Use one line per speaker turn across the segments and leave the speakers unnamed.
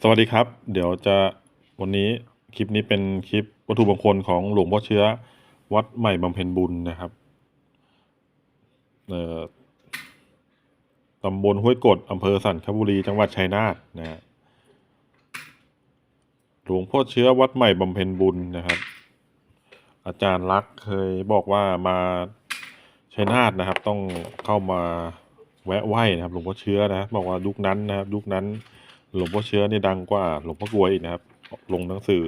สวัสดีครับ เดี๋ยวจะวันนี้คลิปนี้เป็นคลิปวัตถุมงคลของหลวงพ่อเชื้อ วัดใหม่บำเพ็ญบุญนะครับตำบลห้วยกดอำเภอสันคบุรี จังหวัดชัยนาทนะฮะหลวงพ่อเชื้อวัดใหม่บำเพ็ญบุญนะครับ อาจารย์ลักษ์เคยบอกว่ามาชัยนาทนะครับ ต้องเข้ามาแวะไหว้นะครับ หลวงพ่อเชื้อนะ บอกว่ายุคนั้นนะครับยุคนั้น หลวงพ่อเชื้อเนี่ยดังกว่าหลวงพ่อกลวยอีกนะครับ ลงหนังสือ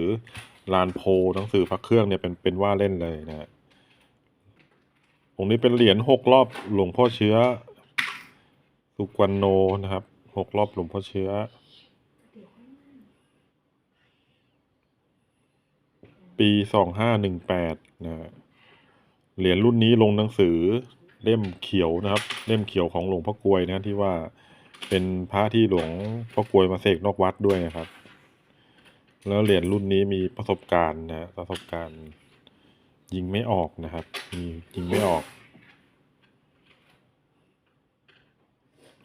ลานโพหนังสือพระเครื่องเนี่ยเป็นเป็นว่าเล่นเลยนะฮะองค์นี้เป็นเหรียญหกรอบหลวงพ่อเชื้อ สุกวันโนนะครับหกรอบหลวงพ่อเชื้อ ปีสองห้าหนึ่งแปดนะฮะเหรียญรุ่นนี้ลงหนังสือเล่มเขียวนะครับ เล่มเขียวของหลวงพ่อกลวยนะที่ว่า เป็นพระที่หลวงพ่อกวยมาเสกนอกวัดด้วยนะครับ แล้วเหรียญรุ่นนี้มีประสบการณ์นะประสบการณ์ ยิงไม่ออกนะครับ มียิงไม่ออก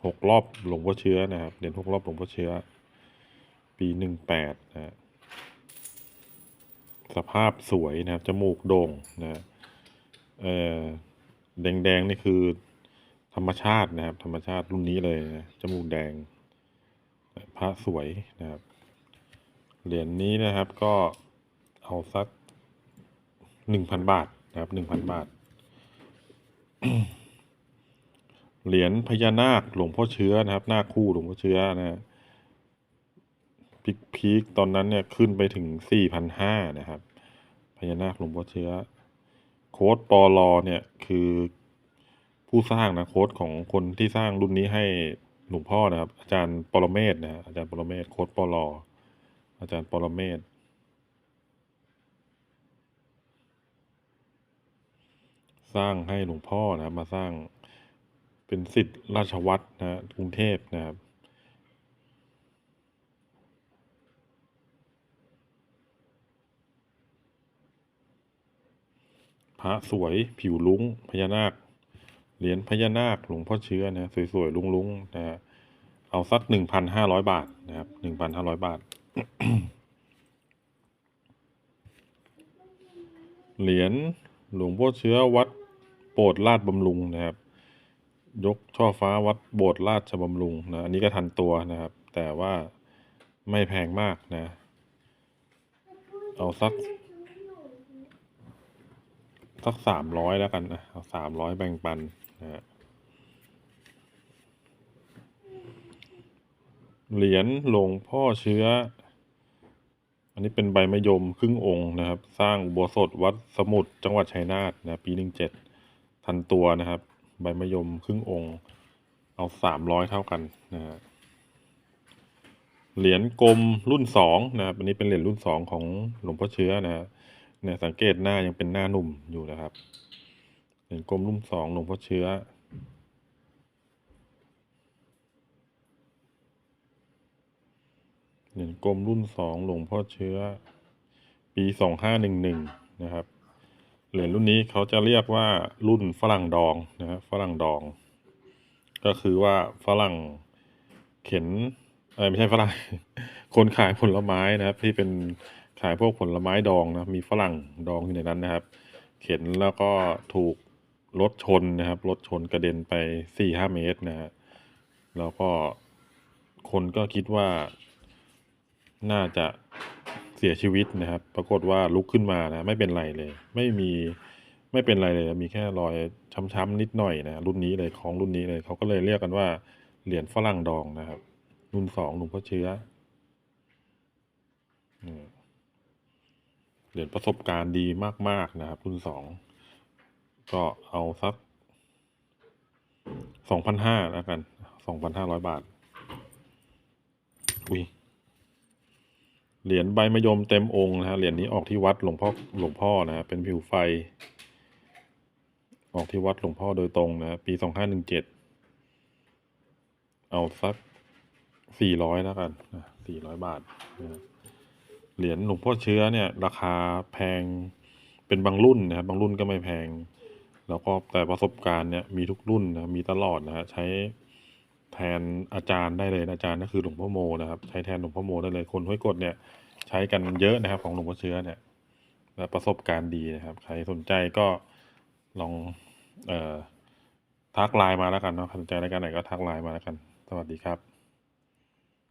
หกรอบหลวงพ่อเชื้อนะครับเหรียญหกรอบหลวงพ่อเชื้อ ปีหนึ่งแปดนะสภาพสวยนะครับจมูกโด่งนะเออแดงๆนี่คือ ธรรมชาตินะครับ ธรรมชาติรุ่นนี้เลยนะจมูกแดง พระสวยนะครับ เหรียญนี้นะครับก็เอาสักหนึ่งพันบาทนะครับหนึ่งพันบาท เหรียญพญานาคหลวงพ่อเชื้อนะครับ หน้าคู่หลวงพ่อเชื้อนะฮะพีคพีคตอนนั้นเนี่ยขึ้นไปถึงสี่พันห้านะครับ พญานาคหลวงพ่อเชื้อ โค้ดปอลอเนี่ยคือ ผู้สร้างนะโค้ดของคนที่สร้างรุ่นนี้ให้หลวงพ่อนะครับ อาจารย์ปรเมศนะอาจารย์ปรเมศโค้ดปอลออาจารย์ปรเมศสร้างให้หลวงพ่อนะครับ มาสร้างเป็นสิทธิ์ราชวัตรนะฮะกรุงเทพนะครับพระสวยผิวลุ้งพญานาค เหรียญพญานาคหลวงพ่อเชื้อนะสวยๆลุ้งๆนะฮะเอาสักหนึ่งพันห้าร้อยบาทนะครับหนึ่งพันห้าร้อยบาท เหรียญหลวงพ่อเชื้อวัดโบสถ์ราชบำรุงนะครับ ยกช่อฟ้าวัดโบสถ์ราชบำรุงนะอันนี้ก็ทันตัวนะครับ แต่ว่าไม่แพงมากนะ เอาสักสักสามร้อยแล้วกันนะเอาสามร้อยแบ่งปัน เหรียญหลวงพ่อเชื้อ อันนี้เป็นใบมะยมครึ่งองค์นะครับ สร้างอุโบสถวัดสมุทรจังหวัดชัยนาทนะปีหนึ่งเจ็ดทันตัวนะครับ ใบมะยมครึ่งองค์ เอาสามร้อยเท่ากันนะฮะเหรียญกลมรุ่นสองนะครับ อันนี้เป็นเหรียญรุ่นสองของหลวงพ่อเชื้อนะฮะเนี่ยสังเกตหน้ายังเป็นหน้าหนุ่มอยู่นะครับ เหรียญกลมรุ่นสองหลวงพ่อเชื้อ เหรียญกลมรุ่นสองหลวงพ่อเชื้อ ปีสองห้าหนึ่งหนึ่งนะครับ เหรียญรุ่นนี้เขาจะเรียกว่ารุ่นฝรั่งดองนะครับฝรั่งดอง ก็คือว่าฝรั่งเข็นเออไม่ใช่ฝรั่ง คนขายผลไม้นะครับ ที่เป็นขายพวกผลไม้ดองนะ มีฝรั่งดองอยู่ในนั้นนะครับ เข็นแล้วก็ถูก รถชนนะครับ รถชนกระเด็นไปสี่ห้าเมตรนะฮะแล้วก็คนก็คิดว่าน่าจะเสียชีวิตนะครับ ปรากฏว่าลุกขึ้นมานะ ไม่เป็นไรเลย ไม่มีไม่เป็นไรเลย มีแค่รอยช้ำๆนิดหน่อยนะ รุ่นนี้เลยของรุ่นนี้เลย เขาก็เลยเรียกกันว่าเหรียญฝรั่งดองนะครับ รุ่นสองหลวงพ่อเชื้อเหรียญประสบการณ์ดีมากๆนะครับ รุ่นสอง ก็เอาสักสองพันห้าแล้วกันสองพันห้าร้อยบาท อุ้ยเหรียญใบมะยมเต็มองค์นะฮะเหรียญนี้ออกที่วัดหลวงพ่อหลวงพ่อนะฮะเป็นผิวไฟ ออกที่วัดหลวงพ่อโดยตรงนะปีสองห้าหนึ่งเจ็ดเอาสักสี่ร้อยแล้วกันสี่ร้อยบาทนะเหรียญหลวงพ่อเชื้อเนี่ย ราคาแพงเป็นบางรุ่นนะครับบางรุ่นก็ไม่แพง แล้วก็แต่ประสบการณ์เนี่ยมีทุกรุ่นนะมีตลอดนะฮะใช้แทนอาจารย์ได้เลยนะอาจารย์ก็คือหลวงพ่อโมนะครับ ใช้แทนหลวงพ่อโมได้เลยคนห้วยกดเนี่ย ใช้กันเยอะนะครับ ของหลวงพ่อเชื้อเนี่ย และประสบการณ์ดีนะครับ ใครสนใจก็ลองเอ่อทักไลน์มาแล้วกันเนาะสนใจรายการไหนก็ทักไลน์มาแล้วกัน สวัสดีครับ